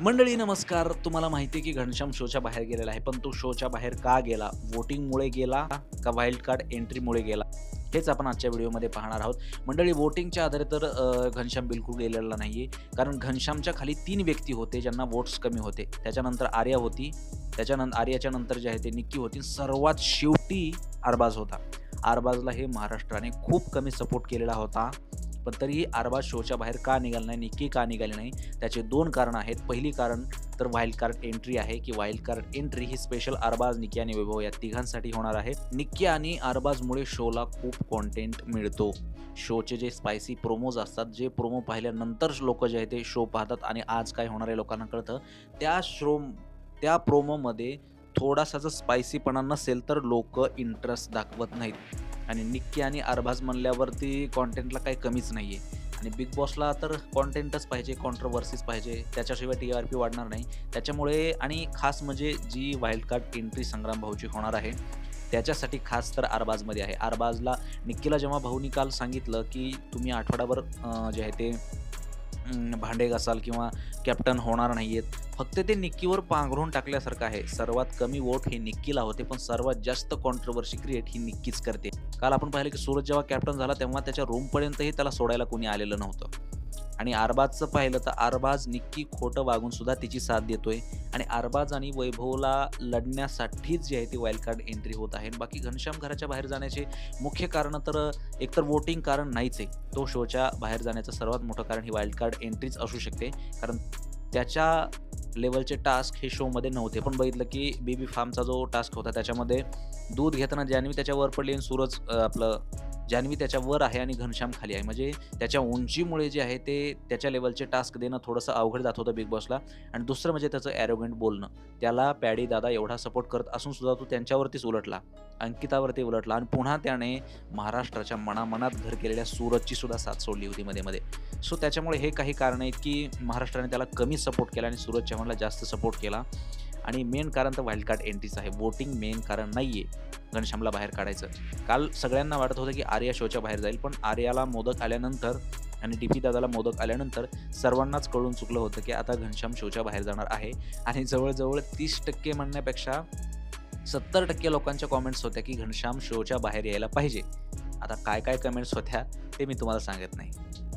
मंडळी नमस्कार. तुम्हाला माहिती आहे की घनश्याम शोच्या बाहेर गेलेला आहे पण तो शोच्या बाहेर का गेला? वोटिंगमुळे गेला का वाईल्ड कार्ड एंट्रीमुळे गेला? हेच आपण आजच्या व्हिडिओमध्ये पाहणार आहोत. मंडळी वोटिंगच्या आधारे तर घनश्याम बिलकुल गेलेला नाही आहे कारण घनश्यामच्या खाली तीन व्यक्ती होते ज्यांना वोट्स कमी होते. त्याच्यानंतर आर्या होती. त्याच्यानंतर आर्याच्या नंतर जे आहे ते निक्की होती. सर्वात शेवटी आरबाज होता. आरबाजला हे महाराष्ट्राने खूप कमी सपोर्ट केलेला होता. पण तरीही आरबाज शोच्या बाहेर का निघाला नाही निक्की का निघाली नाही त्याचे दोन कारण आहेत. पहिली कारण तर वाईल्ड कार्ड एंट्री आहे की वाईल्ड कार्ड एंट्री ही स्पेशल अरबाज निक्की आणि वैभव या तिघांसाठी होणार आहे. निक्की आणि अरबाजमुळे शोला खूप कॉन्टेंट मिळतो. शोचे जे स्पायसी प्रोमोज असतात जे प्रोमो पाहिल्यानंतर लोक जे आहे ते शो पाहतात आणि आज काय होणार आहे लोकांना कळतं. त्या शो त्या प्रोमोमध्ये थोडासा जर स्पायसीपणा नसेल तर लोक इंटरेस्ट दाखवत नाहीत. आणि निक्की आणि अरबाज म्हणल्यावरती कॉन्टेंटला काही कमीच नाही आहे आणि बिग बॉसला तर कॉन्टेंटच पाहिजे कॉन्ट्रवर्सीज पाहिजे. त्याच्याशिवाय टी आर पी वाढणार नाही. त्याच्यामुळे आणि खास म्हणजे जी वाईल्ड कार्ड एंट्री संग्राम भाऊची होणार आहे त्याच्यासाठी खास तर आरबाजमध्ये आहे. आरबाजला निक्कीला जेव्हा भाऊनी काल सांगितलं की तुम्ही आठवड्याभर जे आहे ते भांडे घासाल किंवा कॅप्टन होणार नाही आहेत फक्त ते निक्कीवर पांघरून टाकल्यासारखं आहे. सर्वात कमी वोट हे निक्कीला होते पण सर्वात जास्त कॉन्ट्रोवर्सी क्रिएट ही निक्कीच करते. काल आपण पाहिलं की सूरज जेव्हा कॅप्टन झाला तेव्हा त्याच्या रूमपर्यंतही त्याला सोडायला कोणी आलेलं नव्हतं. आणि आरबाजचं पाहिलं तर आरबाज निक्की खोटं वागून सुद्धा तिची साथ देतोय. आणि अरबाज आणि वैभवला लढण्यासाठीच जी आहे ती वाईल्ड कार्ड एंट्री होत आहे. बाकी घनश्याम घराच्या बाहेर जाण्याचे मुख्य कारण तर एकतर वोटिंग कारण नाहीच आहे. तो शोच्या बाहेर जाण्याचं सर्वात मोठं कारण ही वाईल्ड कार्ड एंट्रीच असू शकते. कारण त्याच्या लेवलचे टास्क हे शोमध्ये नव्हते. पण बघितलं की बेबी फार्मचा जो टास्क होता त्याच्यामध्ये दूध घेताना जान्हवी त्याच्यावर पडली आणि सूरज आपलं जान्हवी त्याच्यावर आहे आणि घनश्याम खाली आहे. म्हणजे त्याच्या उंचीमुळे जे आहे ते त्याच्या लेवलचे टास्क देणं थोडंसं अवघड जात होतं बिग बॉसला आणि दुसरं म्हणजे त्याचं ॲरोगंट बोलणं. त्याला पॅडी दादा एवढा सपोर्ट करत असून सुद्धा तो त्यांच्यावरतीच उलटला. अंकितावरती उलटला. आणि पुन्हा त्याने महाराष्ट्राच्या मनामनात घर केलेल्या सूरजची सुद्धा साथ सोडली होती मध्ये मध्ये. सो त्याच्यामुळे हे काही कारण आहेत की महाराष्ट्राने त्याला कमी सपोर्ट केला आणि सूरज चव्हाणला जास्त सपोर्ट केला. आणि मेन कारण तर वाईल्ड कार्ड एंट्रीच आहे. वोटिंग मेन कारण नाही आहे घनश्यामला बाहेर काढायचं. काल सगळ्यांना वाटत होतं की आर्या शोच्या बाहेर जाईल पण आर्याला मोदक आल्यानंतर आणि डी पी दादाला मोदक आल्यानंतर सर्वांनाच कळून चुकलं होतं की आता घनश्याम शोच्या बाहेर जाणार आहे. आणि जवळजवळ तीस टक्के म्हणण्यापेक्षा सत्तर टक्के लोकांच्या कॉमेंट्स होत्या की घनश्याम शोच्या बाहेर यायला पाहिजे. आता काय काय कमेंट्स होत्या ते मी तुम्हाला सांगत नाही.